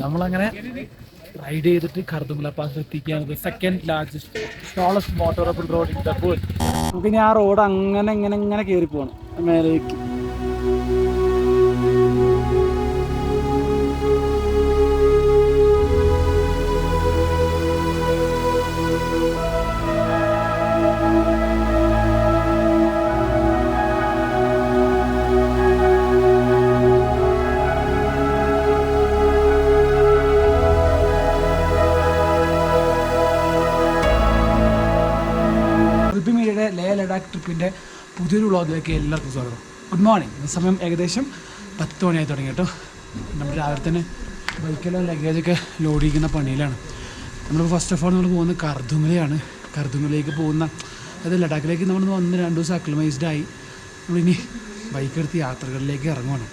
നമ്മളങ്ങനെ റൈഡ് ചെയ്തിട്ട് കർദുമല പാസ് എത്തിക്കുകയാണ് second largest smallest motorable road in the world നമുക്ക് ഇനി ആ റോഡ് അങ്ങനെ ഇങ്ങനെ ഇങ്ങനെ കയറി പോകണം മേലേക്ക്. വ്ളോഗിലേക്ക് എല്ലാവർക്കും സ്വാഗതം. ഗുഡ് മോർണിംഗ് സമയം ഏകദേശം പത്ത് മണിയായി തുടങ്ങി കേട്ടോ. നമ്മൾ രാവിലെ തന്നെ ബൈക്കെല്ലാം ലഗേജൊക്കെ ലോഡ് ചെയ്യുന്ന പണിയിലാണ്. നമ്മൾ ഫസ്റ്റ് ഓഫ് ഓൾ നമ്മൾ പോകുന്നത് കർദുങ്ങലയാണ്. കർദുങ്ങലേക്ക് പോകുന്ന അതായത് ലഡാക്കിലേക്ക് നമ്മൾ വന്ന് രണ്ട് ദിവസം അക്ലമൈസ്ഡ് ആയി. നമ്മളിനി ബൈക്ക് എടുത്ത് യാത്രകളിലേക്ക് ഇറങ്ങുവാണ്.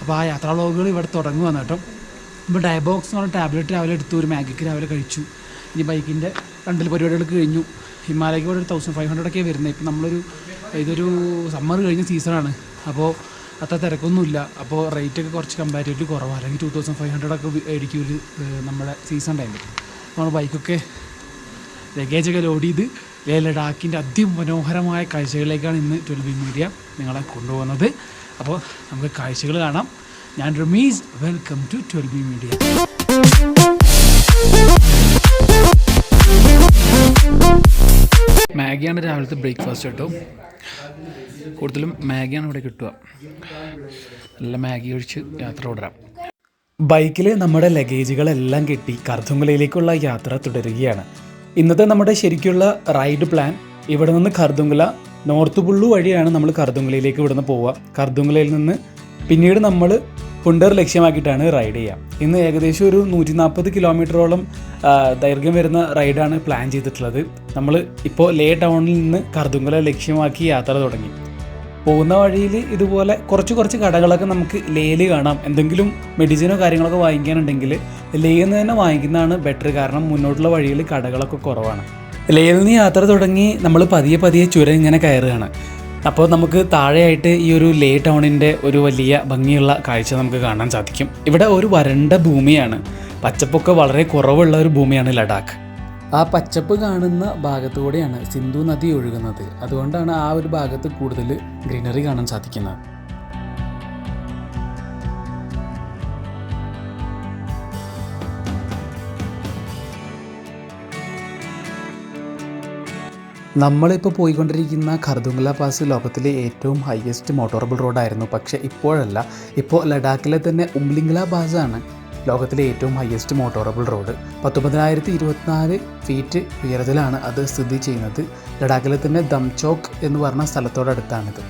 അപ്പോൾ ആ യാത്രാ വ്ളോഗുകൾ ഇവിടെ തുടങ്ങുവാണ് കേട്ടോ. ഇപ്പോൾ ഡയബോക്സ് എന്ന് പറഞ്ഞ ടാബ്ലറ്റ് രാവിലെ എടുത്തു ഒരു മാഗിക്ക് രാവിലെ കഴിച്ചു. ഇനി ബൈക്കിന്റെ രണ്ടിൽ പരിപാടികൾ കഴിഞ്ഞു. ഹിമാലയ്ക്ക് ഇവിടെ ഒരു തൗസൻഡ് ഫൈവ് ഹൺഡ്രഡ് ഒക്കെ വരുന്നത് ഇപ്പം നമ്മളൊരു ഇതൊരു സമ്മർ കഴിഞ്ഞ സീസണാണ് അപ്പോൾ അത്ര തിരക്കൊന്നുമില്ല. അപ്പോൾ റേറ്റ് ഒക്കെ കുറച്ച് കമ്പാരിറ്റീവ്ലി കുറവാണ് അല്ലെങ്കിൽ ടു തൗസൻഡ് ഫൈവ് ഹൺഡ്രഡ് ഒക്കെ ആയിരിക്കും ഒരു നമ്മുടെ സീസൺ ടൈമിൽ നമ്മൾ ബൈക്കൊക്കെ ലഗേജൊക്കെ ലോഡ് ചെയ്ത് ലേ ലഡാക്കിന്റെ അതിമനോഹരമായ കാഴ്ചകളിലേക്കാണ് ഇന്ന് ട്വൽവ് മീഡിയ നിങ്ങളെ കൊണ്ടുപോകുന്നത്. അപ്പോൾ നമുക്ക് കാഴ്ചകൾ കാണാം. ഞാൻ Rameez. Welcome to twelve media മാഗിയാണ് രാവിലത്തെ ബ്രേക്ക്ഫാസ്റ്റ് കേട്ടോ. കൂടുതലും മാഗിയാണ് ഇവിടെ കിട്ടുക. നല്ല മാഗി ഒഴിച്ച് യാത്ര തുടരാം. ബൈക്കിൽ നമ്മുടെ ലഗേജുകളെല്ലാം കെട്ടി കർദുങ്കലയിലേക്കുള്ള യാത്ര തുടരുകയാണ്. ഇന്നത്തെ നമ്മുടെ ശരിക്കുള്ള റൈഡ് പ്ലാൻ ഇവിടെ നിന്ന് കർദുങ്കല നോർത്ത് പുള്ളു വഴിയാണ് നമ്മൾ കർദുങ്കലയിലേക്ക് ഇവിടുന്ന് പോവുക. കർദുങ്കലയിൽ നിന്ന് പിന്നീട് നമ്മൾ പുണ്ടർ ലക്ഷ്യമാക്കിയിട്ടാണ് റൈഡ് ചെയ്യുക. ഇന്ന് ഏകദേശം ഒരു നൂറ്റി നാൽപ്പത് കിലോമീറ്ററോളം ദൈർഘ്യം വരുന്ന റൈഡാണ് പ്ലാൻ ചെയ്തിട്ടുള്ളത്. നമ്മൾ ഇപ്പോൾ ലേ ടൗണിൽ നിന്ന് കർദുങ്കല ലക്ഷ്യമാക്കി യാത്ര തുടങ്ങി. പോകുന്ന വഴിയിൽ ഇതുപോലെ കുറച്ച് കുറച്ച് കടകളൊക്കെ നമുക്ക് ലേയിൽ കാണാം. എന്തെങ്കിലും മെഡിസിനോ കാര്യങ്ങളൊക്കെ വാങ്ങിക്കാനുണ്ടെങ്കിൽ ലേയിൽ നിന്ന് തന്നെ വാങ്ങിക്കുന്നതാണ് ബെറ്റർ കാരണം മുന്നോട്ടുള്ള വഴിയിൽ കടകളൊക്കെ കുറവാണ്. ലേയിൽ നിന്ന് യാത്ര തുടങ്ങി നമ്മൾ പതിയെ പതിയെ ചുരം ഇങ്ങനെ കയറുകയാണ്. അപ്പോൾ നമുക്ക് താഴെയായിട്ട് ഈ ഒരു ലേ ടൗണിന്റെ ഒരു വലിയ ഭംഗിയുള്ള കാഴ്ച നമുക്ക് കാണാൻ സാധിക്കും. ഇവിടെ ഒരു വരണ്ട ഭൂമിയാണ്. പച്ചപ്പൊക്കെ വളരെ കുറവുള്ള ഒരു ഭൂമിയാണ് ലഡാക്ക്. ആ പച്ചപ്പ് കാണുന്ന ഭാഗത്തൂടെയാണ് സിന്ധു നദി ഒഴുകുന്നത്. അതുകൊണ്ടാണ് ആ ഒരു ഭാഗത്ത് കൂടുതൽ ഗ്രീനറി കാണാൻ സാധിക്കുന്നത്. നമ്മളിപ്പോൾ പോയിക്കൊണ്ടിരിക്കുന്ന ഖർദുംഗ്ല പാസ് ലോകത്തിലെ ഏറ്റവും ഹയസ്റ്റ് മോട്ടോറബിൾ റോഡായിരുന്നു പക്ഷേ ഇപ്പോഴല്ല. ഇപ്പോൾ ലഡാക്കിലെ തന്നെ ഉംലിംഗ്ല പാസാണ്. ലോകത്തിലെ ഏറ്റവും ഹയസ്റ്റ് മോട്ടോറബിൾ റോഡ് പത്തൊമ്പതിനായിരത്തി ഇരുപത്തിനാല് ഫീറ്റ് ഉയരത്തിലാണ് അത് സ്ഥിതി ചെയ്യുന്നത്. ലഡാക്കിലെ തന്നെ ദംചോക്ക് എന്ന് പറഞ്ഞ സ്ഥലത്തോടടുത്താണിത്.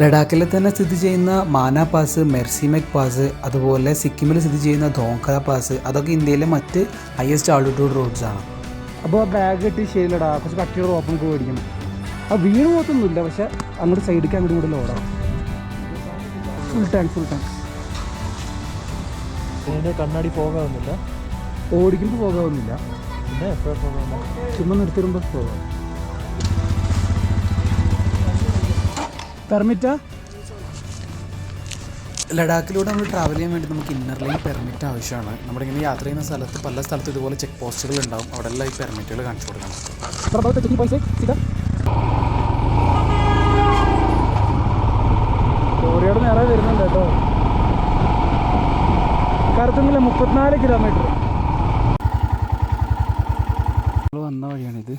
ലഡാക്കിലെ തന്നെ സ്ഥിതി ചെയ്യുന്ന മാന പാസ് മെർസിമെക് പാസ് അതുപോലെ സിക്കിമിൽ സ്ഥിതി ചെയ്യുന്ന ധോങ്കര പാസ് അതൊക്കെ ഇന്ത്യയിലെ മറ്റ് ഹയസ്റ്റ് ആൾട്ടിറ്റ്യൂഡ് റോഡ്സ് ആണ്. അപ്പോൾ ബാഗ് കെട്ടി ശരിയല്ലടാ കുറച്ച് കട്ടിയുള്ള റോപ്പ് മേടിക്കണം ആ വീണ് പോകത്തൊന്നുമില്ല പക്ഷെ അങ്ങോട്ട് സൈഡിലേക്ക് അങ്ങോട്ട് കൂടെ ലോഡാണ് ഫുൾ ടാങ്ക് ഫുൾ ടാങ്ക് ഇതിന്റെ കണ്ണാടി പോകാവുന്നില്ല. ഓടിക്കുമ്പോൾ പോകാവുന്നില്ല. പിന്നെ എപ്പോഴും പോകാവുന്ന? ചുമ്മാ നിർത്തിരുമ്പോൾ പോകാം. പെർമിറ്റാ? ലഡാക്കിലൂടെ നമ്മൾ ട്രാവൽ ചെയ്യാൻ വേണ്ടി നമുക്ക് ഇന്നർ ലൈൻ പെർമിറ്റ് ആവശ്യമാണ്. നമ്മുടെ ഇങ്ങനെ യാത്ര ചെയ്യുന്ന സ്ഥലത്ത് പല സ്ഥലത്തും ഇതുപോലെ ചെക്ക് പോസ്റ്റുകൾ ഉണ്ടാവും. അവിടെ എല്ലാം ഈ പെർമിറ്റുകൾ കാണിച്ചു കൊടുക്കണം. ലോറിയോട് നേരെ വരുന്നുണ്ട് കേട്ടോ. കറുത്തുന്നില്ല മുപ്പത്തിനാല് കിലോമീറ്റർ നമ്മൾ വന്ന വഴിയാണിത്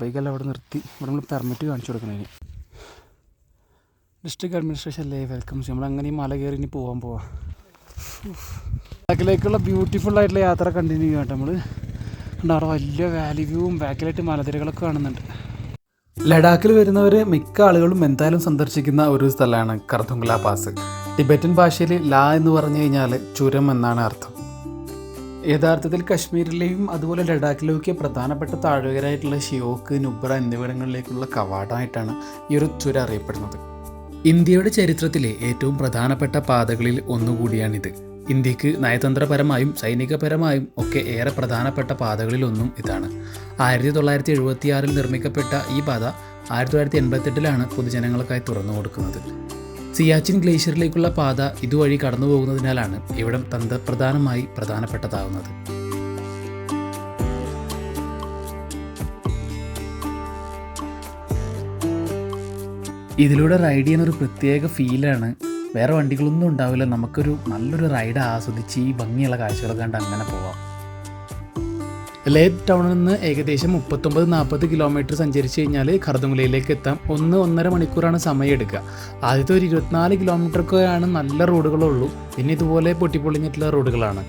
ബൈക്കെല്ലാം അവിടെ നിർത്തി. ഇവിടെ നമ്മൾ പെർമിറ്റ് കാണിച്ചു കൊടുക്കണേന് ഡിസ്ട്രിക്ട് അഡ്മിനിസ്ട്രേഷൻ അല്ലേ? വെൽക്കംസ് നമ്മൾ അങ്ങനെ ഈ മല കയറി ഇനി പോകാൻ പോവാം. ബാക്കിലേക്കുള്ള ബ്യൂട്ടിഫുൾ ആയിട്ടുള്ള യാത്ര കണ്ടിന്യൂ ചെയ്യാം നമ്മൾ അവിടെ വലിയ വാലി വ്യൂവും ബാക്കിലായിട്ട് മലനിരകളൊക്കെ കാണുന്നുണ്ട്. ലഡാക്കിൽ വരുന്നവർ മിക്ക ആളുകളും എന്തായാലും സന്ദർശിക്കുന്ന ഒരു സ്ഥലമാണ് കർദുങ്ല പാസ്. ടിബറ്റൻ ഭാഷയിൽ ലാ എന്ന് പറഞ്ഞു കഴിഞ്ഞാൽ ചുരം എന്നാണ് അർത്ഥം. യഥാർത്ഥത്തിൽ കശ്മീരിലെയും അതുപോലെ ലഡാക്കിലെയൊക്കെ പ്രധാനപ്പെട്ട താഴ്വരയായിട്ടുള്ള ഷിയോക്ക് നുബ്ര എന്നിവിടങ്ങളിലേക്കുള്ള കവാടമായിട്ടാണ് ഈ ഒരു ചുരം അറിയപ്പെടുന്നത്. ഇന്ത്യയുടെ ചരിത്രത്തിലെ ഏറ്റവും പ്രധാനപ്പെട്ട പാതകളിൽ ഒന്നുകൂടിയാണിത്. ഇന്ത്യയ്ക്ക് നയതന്ത്രപരമായും സൈനികപരമായും ഒക്കെ ഏറെ പ്രധാനപ്പെട്ട പാതകളിലൊന്നും ഇതാണ്. ആയിരത്തി തൊള്ളായിരത്തി എഴുപത്തിയാറിൽ നിർമ്മിക്കപ്പെട്ട ഈ പാത ആയിരത്തി തൊള്ളായിരത്തി എൺപത്തെട്ടിലാണ് പൊതുജനങ്ങൾക്കായി തുറന്നു കൊടുക്കുന്നത് സിയാച്ചിൻ ഗ്ലേഷ്യറിലേക്കുള്ള പാത ഇതുവഴി കടന്നു പോകുന്നതിനാലാണ് ഇവിടം തന്ത്രപ്രധാനമായി പ്രധാനപ്പെട്ടതാവുന്നത്. ഇതിലൂടെ റൈഡ് ചെയ്യാൻ ഒരു പ്രത്യേക ഫീലാണ് വേറെ വണ്ടികളൊന്നും ഉണ്ടാവില്ല. നമുക്കൊരു നല്ലൊരു റൈഡ് ആസ്വദിച്ച് ഈ ഭംഗിയുള്ള കാഴ്ചകൾ കണ്ട് അങ്ങനെ പോവാം. ലേറ്റ് ടൗണിൽ നിന്ന് ഏകദേശം മുപ്പത്തൊമ്പത് നാൽപ്പത് കിലോമീറ്റർ സഞ്ചരിച്ചു കഴിഞ്ഞാൽ ഖർദുമലയിലേക്ക് എത്താം. ഒന്ന് ഒന്നര മണിക്കൂറാണ് സമയം എടുക്കുക ആദ്യത്തെ ഒരു ഇരുപത്തിനാല് കിലോമീറ്ററൊക്കെയാണ് നല്ല റോഡുകളുള്ളൂ. പിന്നെ ഇതുപോലെ പൊട്ടിപ്പൊളിഞ്ഞിട്ടുള്ള റോഡുകളാണ്.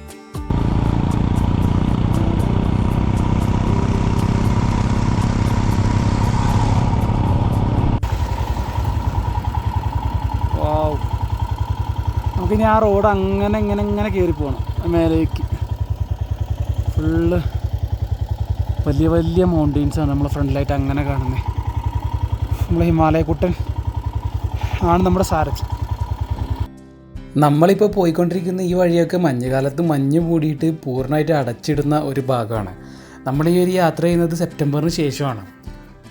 നമുക്കിനി ആ റോഡ് അങ്ങനെ ഇങ്ങനെ ഇങ്ങനെ കയറി പോകണം മേലേക്ക്. ഫുള്ള് വലിയ വലിയ മൗണ്ടെയിൻസാണ് നമ്മളെ ഫ്രണ്ടിലായിട്ട് അങ്ങനെ കാണുന്നത് നമ്മളെ ഹിമാലയക്കുട്ടൻ ആണ് നമ്മുടെ സാരഥി. നമ്മളിപ്പോൾ പോയിക്കൊണ്ടിരിക്കുന്ന ഈ വഴിയൊക്കെ മഞ്ഞുകാലത്ത് മഞ്ഞ് മൂടിയിട്ട് പൂർണമായിട്ട് അടച്ചിടുന്ന ഒരു ഭാഗമാണ്. നമ്മൾ ഈ ഒരു യാത്ര ചെയ്യുന്നത് സെപ്റ്റംബറിന് ശേഷമാണ്.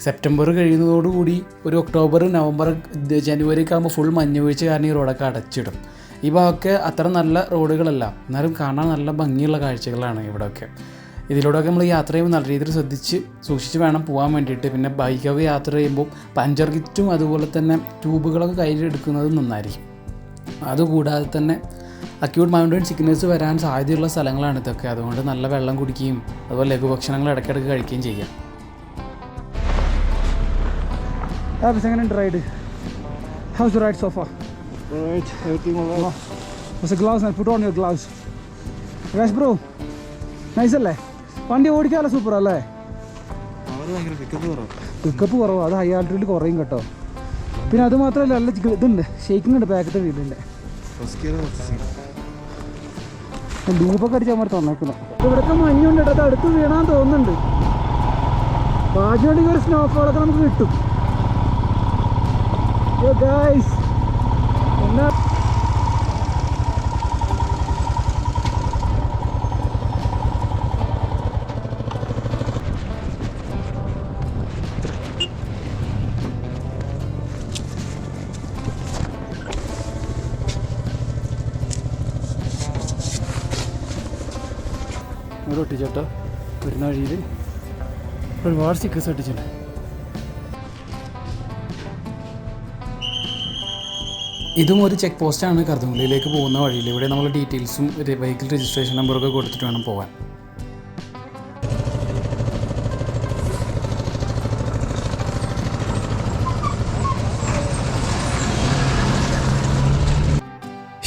സെപ്റ്റംബർ കഴിയുന്നതോടുകൂടി ഒരു ഒക്ടോബർ നവംബർ ജനുവരി ഒക്കെ ആകുമ്പോൾ ഫുൾ മഞ്ഞ് വീഴ്ച കാരണം ഈ റോഡൊക്കെ അടച്ചിടും. ഈ ഭാഗമൊക്കെ അത്ര നല്ല റോഡുകളല്ല എന്നാലും കാണാൻ നല്ല ഭംഗിയുള്ള കാഴ്ചകളാണ് ഇവിടെയൊക്കെ. ഇതിലൂടെയൊക്കെ നമ്മൾ യാത്ര ചെയ്യുമ്പോൾ നല്ല രീതിയിൽ ശ്രദ്ധിച്ച് സൂക്ഷിച്ച് വേണം പോകാൻ വേണ്ടിയിട്ട്. പിന്നെ ബൈക്കൊക്കെ യാത്ര ചെയ്യുമ്പോൾ പഞ്ചർ കിറ്റും അതുപോലെ തന്നെ ട്യൂബുകളൊക്കെ കയ്യിലെടുക്കുന്നത് നന്നായിരിക്കും. അതുകൂടാതെ തന്നെ അക്യൂട്ട് മൗണ്ടൻ സിക്നസ് വരാൻ സാധ്യതയുള്ള സ്ഥലങ്ങളാണ് ഇതൊക്കെ. അതുകൊണ്ട് നല്ല വെള്ളം കുടിക്കുകയും അതുപോലെ ലഘുഭക്ഷണങ്ങൾ ഇടയ്ക്കിടയ്ക്ക് കഴിക്കുകയും ചെയ്യാം. എങ്ങനെയുണ്ട് ride house ride sofa gloves put on your gloves bro nice അല്ലേ? വണ്ടി ഓടിക്കാല സൂപ്പർ അല്ലേ? പിക്കപ്പ് കുറവാണ് അത് ഹൈ ആൾട്ടിൽ കുറയും കേട്ടോ. പിന്നെ അത് മാത്രമല്ല നല്ല ഇതുണ്ട്. ഷേക്കിംഗ് ഉണ്ട് പാക്കറ്റ് വീടിന്റെ സീൻ ലൂപ്പൊക്കെ അടിച്ചാൽ മാറി തന്നേക്കുന്നു. ഇവിടുത്തെ മഞ്ഞുണ്ട് കേട്ടോ. അത് അടുത്ത് വീണാൻ തോന്നുന്നുണ്ട്. പാചകം ഒരു സ്നോഫോളൊക്കെ നമുക്ക് കിട്ടും. ഗായ്സ് എന്നാ ഇവിടെ ഒട്ടിച്ചേട്ടോ വരുന്ന വഴിയിൽ ഒരുപാട് സ്റ്റിക്കേഴ്സ് ഇതും ഒരു ചെക്ക് പോസ്റ്റാണ് കർദുമലയിലേക്ക് പോകുന്ന വഴിയിൽ ഇവിടെ നമ്മൾ ഡീറ്റെയിൽസും വെഹിക്കിൾ രജിസ്ട്രേഷൻ നമ്പറൊക്കെ കൊടുത്തിട്ട് വേണം പോകാൻ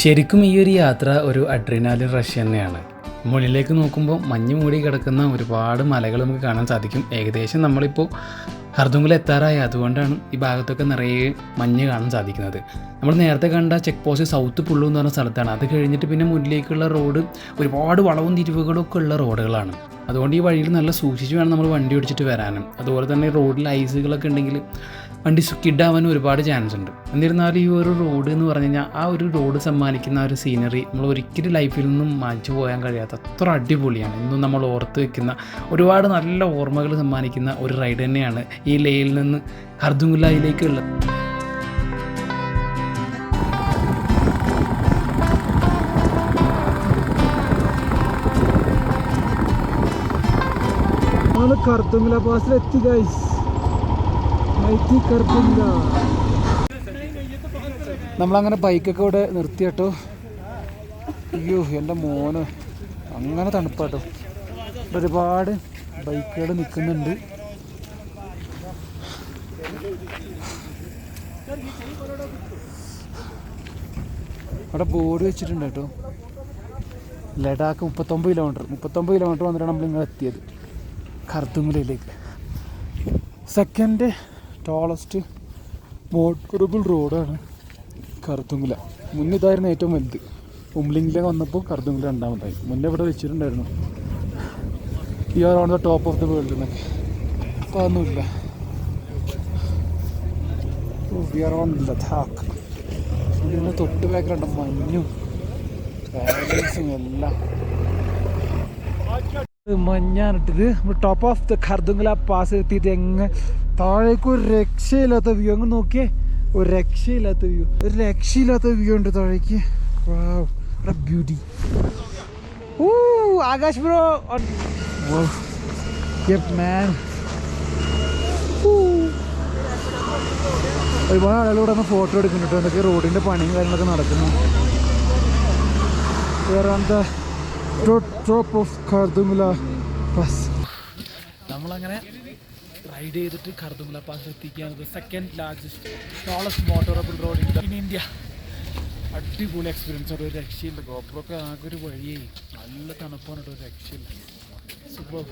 ശരിക്കും ഈ ഒരു യാത്ര ഒരു അഡ്രിനാലിൻ റഷ് തന്നെയാണ്. മുകളിലേക്ക് നോക്കുമ്പോൾ മഞ്ഞ് മൂടി കിടക്കുന്ന ഒരുപാട് മലകൾ നമുക്ക് കാണാൻ സാധിക്കും. ഏകദേശം നമ്മളിപ്പോൾ ഹർദുങ്കിൽ എത്താറായി. അതുകൊണ്ടാണ് ഈ ഭാഗത്തൊക്കെ നിറയെ മഞ്ഞ് കാണാൻ സാധിക്കുന്നത്. നമ്മൾ നേരത്തെ കണ്ട ചെക്ക് പോസ്റ്റ് സൗത്ത് പുള്ളു എന്ന് പറഞ്ഞ സ്ഥലത്താണ്. അത് കഴിഞ്ഞിട്ട് പിന്നെ മുന്നിലേക്കുള്ള റോഡ് ഒരുപാട് വളവും തിരിവുകളും ഒക്കെ ഉള്ള റോഡുകളാണ് അതുകൊണ്ട് ഈ വഴിയിൽ നല്ല സൂക്ഷിച്ച് വേണം നമ്മൾ വണ്ടി ഓടിച്ചിട്ട് വരാനും അതുപോലെ തന്നെ റോഡിൽ ഐസുകളൊക്കെ ഉണ്ടെങ്കിൽ വണ്ടി സ്കിഡാവാൻ ഒരുപാട് ചാൻസ് ഉണ്ട്. എന്നിരുന്നാലും ഈ ഒരു റോഡ് എന്ന് പറഞ്ഞു കഴിഞ്ഞാൽ ആ ഒരു റോഡ് സമ്മാനിക്കുന്ന ഒരു സീനറി നമ്മൾ ഒരിക്കലും ലൈഫിൽ നിന്നും മാറ്റി പോകാൻ കഴിയാത്ത അത്ര അടിപൊളിയാണ്. ഇന്നും നമ്മൾ ഓർത്ത് വെക്കുന്ന ഒരുപാട് നല്ല ഓർമ്മകൾ സമ്മാനിക്കുന്ന ഒരു റൈഡ് തന്നെയാണ് ഈ ലേയിൽ നിന്ന് ഹർദുങ്കുലായിലേക്കുള്ള നമ്മൾ പാസിലെത്തി എത്തി ഗൈസ് നമ്മളങ്ങനെ ബൈക്കൊക്കെ ഇവിടെ നിർത്തി കേട്ടോ അയ്യോ എന്റെ മോന് അങ്ങനെ തണുപ്പാട്ടോ. ഒരുപാട് ബൈക്കുകൾ നിൽക്കുന്നുണ്ട്. അവിടെ ബോർഡ് വെച്ചിട്ടുണ്ട് കേട്ടോ. ലഡാക്ക് മുപ്പത്തൊമ്പത് കിലോമീറ്റർ മുപ്പത്തൊമ്പത് കിലോമീറ്റർ വന്നിട്ടാണ് നമ്മൾ ഇങ്ങനെ എത്തിയത്. ഖർദുമലയിലേക്ക് സെക്കൻഡ് ടോളസ്റ്റ് മോട്ടറബിൾ റോഡാണ് കറുത്തുങ്കുല മുന്നിതായിരുന്നു ഏറ്റവും വലുത്. ഉംലിംഗില വന്നപ്പോൾ കറുത്തുങ്കുല രണ്ടാമതായി. മുന്നേ ഇവിടെ വെച്ചിട്ടുണ്ടായിരുന്നു. ഈ are on the top of the world എന്നൊക്കെ അപ്പോൾ അതൊന്നുമില്ല. വി ആർ തൊട്ട് ബാക്കിലുണ്ട് മഞ്ഞും എല്ലാം. മഞ്ഞാണിട്ടത് നമ്മൾ top of the Khardungla pass എത്തിയിട്ട് എങ്ങ് താഴേക്ക് ഒരു രക്ഷയില്ലാത്ത വ്യൂ അങ്ങ് നോക്കിയേ. ഒരു രക്ഷയില്ലാത്ത വ്യൂ ഒരു രക്ഷയില്ലാത്ത വ്യൂ ഉണ്ട് താഴേക്ക്. Beauty oh Akash bro man ഒരുപാട് ആളുകളോട് ഒന്ന് ഫോട്ടോ എടുക്കുന്നുണ്ട്. എന്തൊക്കെ റോഡിന്റെ പണിയും കാര്യങ്ങളൊക്കെ നടക്കുന്നു. ടോപ്പ് ഓഫ് കർദുമില പാസ് നമ്മളങ്ങനെ റൈഡ് ചെയ്തിട്ട് കർദുമില പാസ് എത്തിക്കുകയാണ് second largest smallest motorable road in India അടിപൊളി എക്സ്പീരിയൻസ് ഒരു രക്ഷയില്ല. ഗോപ്രോക്ക് ആകെ ഒരു വഴിയേ. നല്ല തണുപ്പാണ് ഒരു രക്ഷയില്ല. സൂപ്പർ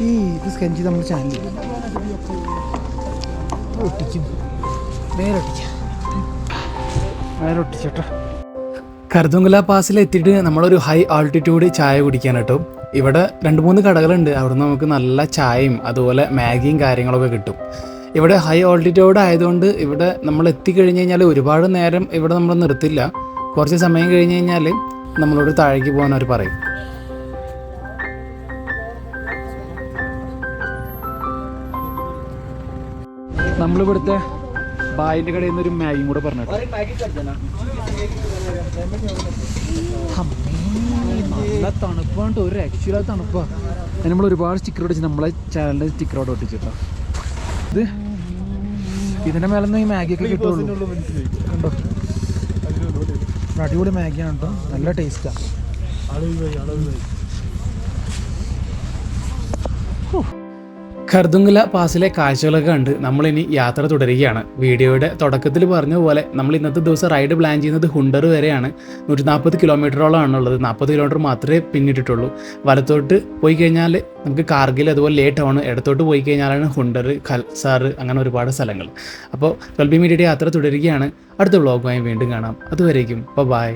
ഈ ഇത് സ്കാൻ നമ്മുടെ ചാനൽ ഒട്ടിക്കും. നേരെ ഒട്ടിക്കാം കരുതുങ്കല പാസിൽ എത്തിയിട്ട് നമ്മളൊരു ഹൈ ആൾട്ടിറ്റ്യൂഡ് ചായ കുടിക്കാൻ കേട്ടോ. ഇവിടെ രണ്ട് മൂന്ന് കടകളുണ്ട്. അവിടെ നമുക്ക് നല്ല ചായയും അതുപോലെ മാഗിയും കാര്യങ്ങളൊക്കെ കിട്ടും. ഇവിടെ ഹൈ ആൾട്ടിറ്റ്യൂഡ് ആയതുകൊണ്ട് ഇവിടെ നമ്മൾ എത്തിക്കഴിഞ്ഞ് കഴിഞ്ഞാൽ ഒരുപാട് നേരം ഇവിടെ നമ്മൾ നിർത്തില്ല. കുറച്ച് സമയം കഴിഞ്ഞ് കഴിഞ്ഞാൽ നമ്മളോട് താഴേക്ക് പോകാൻ അവർ പറയും. നമ്മളിവിടുത്തെ ബായിന്റെ കടയിൽ നിന്ന് ഒരു മാഗിയും കൂടെ പറഞ്ഞു നല്ല തണുപ്പാണ്ട് ഒരു രക്ഷയില്ല തണുപ്പാ. അതിന് നമ്മൾ ഒരുപാട് സ്റ്റിക്കർ ഒട്ടിച്ച് നമ്മളെ ചാനലിന്റെ അവിടെ ഒട്ടിച്ചിട്ടോ. ഇത് ഇതിന്റെ മേലെ നിന്ന് ഈ മാഗിയൊക്കെ കിട്ടുള്ളൂ. കണ്ടോ? അടിപൊളി മാഗിയാണ് കേട്ടോ. നല്ല ടേസ്റ്റാണ് ഖർദുങ്കല പാസിലെ കാഴ്ചകളൊക്കെ കണ്ട് നമ്മളിനി യാത്ര തുടരുകയാണ്. വീഡിയോയുടെ തുടക്കത്തിൽ പറഞ്ഞ പോലെ നമ്മൾ ഇന്നത്തെ ദിവസം റൈഡ് പ്ലാൻ ചെയ്യുന്നത് ഹുണ്ടർ വരെയാണ്. നൂറ്റി നാൽപ്പത് കിലോമീറ്ററോളമാണുള്ളത് നാൽപ്പത് കിലോമീറ്റർ മാത്രമേ പിന്നിട്ടിട്ടുള്ളൂ. വലത്തോട്ട് പോയി കഴിഞ്ഞാൽ നമുക്ക് കാർഗിൽ അതുപോലെ ലേ ടൗൺ ഇടത്തോട്ട് പോയി കഴിഞ്ഞാലാണ് ഹുണ്ടർ ഖൽസാർ അങ്ങനെ ഒരുപാട് സ്ഥലങ്ങൾ. അപ്പോൾ ട്വൽബി മീഡിയയുടെ യാത്ര തുടരുകയാണ്. അടുത്ത വ്ളോഗുമായി വീണ്ടും കാണാം. അതുവരേക്കും. ബൈ